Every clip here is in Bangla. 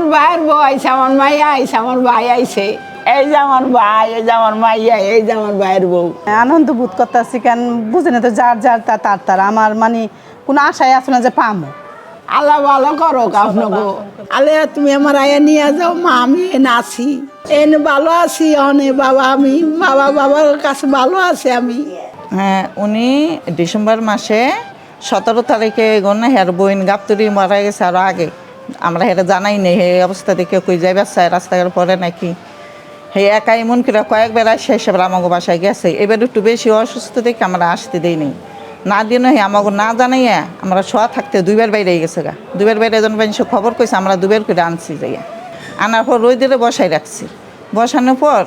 আমার ভাইয়ের বউ আইছে আমার মাইয়া আইছে আমার ভাই আইছে। এই যে আমার ভাই এই যে আমার মাইয়া এই যে আমার ভাইয়ের বউ। আনন্দ বোধ করতেছি কেন বুঝে না তো যার যার তা তার তার। আমার মানে কোনো আশাই আছে না যে পামো। আল্লাহ ভালো করো আপনাকে আলে তুমি আমার আয়া নিয়ে যাও মা আমি এনে আছি। এনে ভালো আছি অনে বাবা আমি বাবা বাবার কাছে ভালো আছে আমি। হ্যাঁ উনি ডিসেম্বর মাসে সতেরো তারিখে গণ হের বইন গাপ্তুরি মারা গেছে আরও আগে। আমরা হেরে জানাই নেই, হে অবস্থা দেখে কই যাইবার চাই রাস্তাঘাট পরে নাকি? হে একা এমন করে কয়েকবার আসে সেবার আমাকে বাসায় গেছে। এবার একটু বেশি অসুস্থ দেখে আমরা আসতে দেই নেই। না দিয়ে হে আমাকে না জানাইয়া আমরা শোয়া থাকতে দুইবার বাইরে গেছে গা। দুইবার বাইরে এজন মানুষ খবর কইছে, আমরা দুবার করে আনছি যাইয়া। আনার পর রই দিলে বসাই রাখছি। বসানোর পর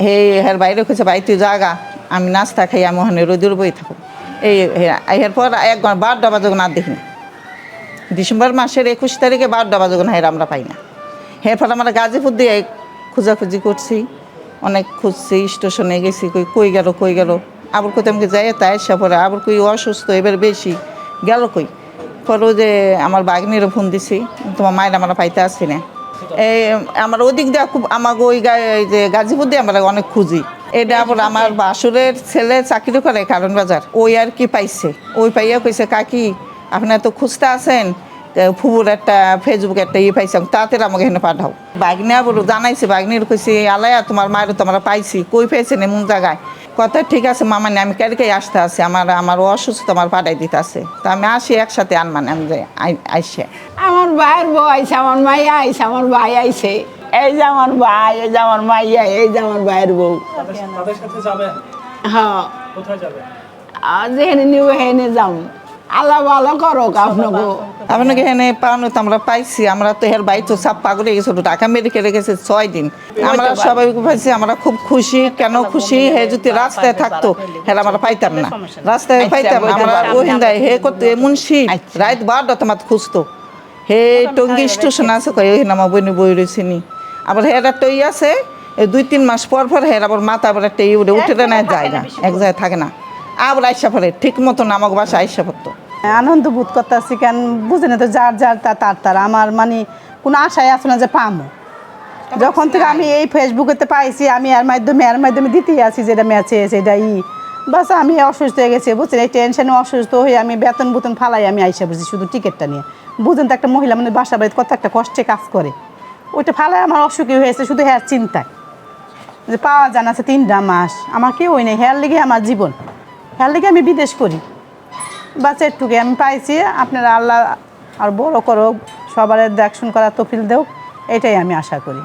হে হের বাইরে কইছে, ভাই, তুই জাগা আমি নাস্তা খাই, আমি ওখানে রোদুর বই থাকো এই হে- এরপর এক ঘণ্টা, বারোটা না দেখি না। ডিসেম্বর মাসের একুশ তারিখে বারোটা বাজে না হের আমরা পাই না। এরপর আমরা গাজীপুর দিয়ে খোঁজাখুঁজি করছি, অনেক খুঁজছি, স্টেশনে গেছি, কই কই গেল কই গেল। আবার কোথাও আমাকে যাই তাই এসে আবার কই অসুস্থ, এবার বেশি, গেল কই? পরে যে আমার বাগনিরও ফোন দিছি, তোমার মায়ের আমরা পাইতে আসছি না। এই আমার ওদিক দিয়ে খুব আমাকে ওই যে গাজীপুর দিয়ে আমরা অনেক খুঁজি। এটা আবার আমার বাসুরের ছেলে চাকরি করে কারণ বাজার। ওই আর কি পাইছে। ওই পাইয়া কইছে, কাকি আপনার তো খুঁজতে আছেন তা ফুবুর একটা ফেসবুক একটা ইয়ে পাইছে তাতে আমাকে এখানে পাঠাও। বাগনি আবার জানাইছে বাগনির কইছে আলায়া তোমার মায়ের তো আমরা পাইছি কই পেয়েছেন এমন জায়গায়? কথা ঠিক আছে মামা আমি কালকে আসতে আছে আমার আমার অসুস্থ আমার পাঠাই দিতে আছে। তা আমি আসি একসাথে আনমান আমি যাই আইসে। আমার ভাইয়ের বউ আইছে আমার মাই আইছে আমার ভাই আইছে। এই যে আমার ভাই এই যে আমার মাইয়া এই যে আমার ভাইয়ের বউ। হ্যাঁ। কোথায় যেখানে নিব হেনে যাম। আল্লাহ ভালো করো আপনাকে। আপনাকে এখানে পাওয়ানো তো আমরা পাইছি আমরা তো এর বাড়ি তো সাপ পাগলে গেছিল ঢাকা মেডিকেল রেখেছে ছয় দিন। আমরা সবাই পাইছি আমরা খুব খুশি কেন খুশি? হে যদি রাস্তায় থাকতো হ্যাঁ আমরা পাইতাম না। রাস্তায় পাইতাম না। আমরা ওহিন্দায় হে করতে এমন শীত রাত বারোটা তোমার খুঁজতো। হে টঙ্গি স্টেশন আছে কই ওই বইনি বই রয়েছে নি। আবার হের একটা ই আছে দুই তিন মাস পর পর হের আবার মাথা আবার একটা উঠে না যায় না এক জায়গায় থাকে না। আবার আইসা পড়ে ঠিক মতন আমাকে বাসা আইসা পড়তো আনন্দ বোধ করতেছি কেন বুঝে না তো যার যার তা তার তার। আমার মানে কোনো আশাই আছে না যে পামো। যখন থেকে আমি এই ফেসবুকেতে পাইছি আমি এর মাধ্যমে এর মাধ্যমে দিতেই আছি যেটা ম্যাচে এটা ই। বাস আমি অসুস্থ হয়ে গেছি বুঝছেন? এই টেনশনে অসুস্থ হয়ে আমি বেতন বুতন ফালাই আমি আইসা বুঝছি শুধু টিকিটটা নিয়ে। বুঝেন তো একটা মহিলা মানে বাসা বাড়িতে কত একটা কষ্টে কাজ করে। ওইটা ফালাই আমার অসুখী হয়েছে শুধু হ্যাঁ চিন্তায়। যে পাওয়া জান আছে তিনটা মাস। আমার কেউ ওই নেই হেয়ার লেগে আমার জীবন। হেয়ার লেগে আমি বিদেশ করি। বাচ্চা একটুকে আমি পাইছি, আপনারা আল্লাহ আর বড় করো সবার দেখশন করা তফিল দেও এটাই আমি আশা করি।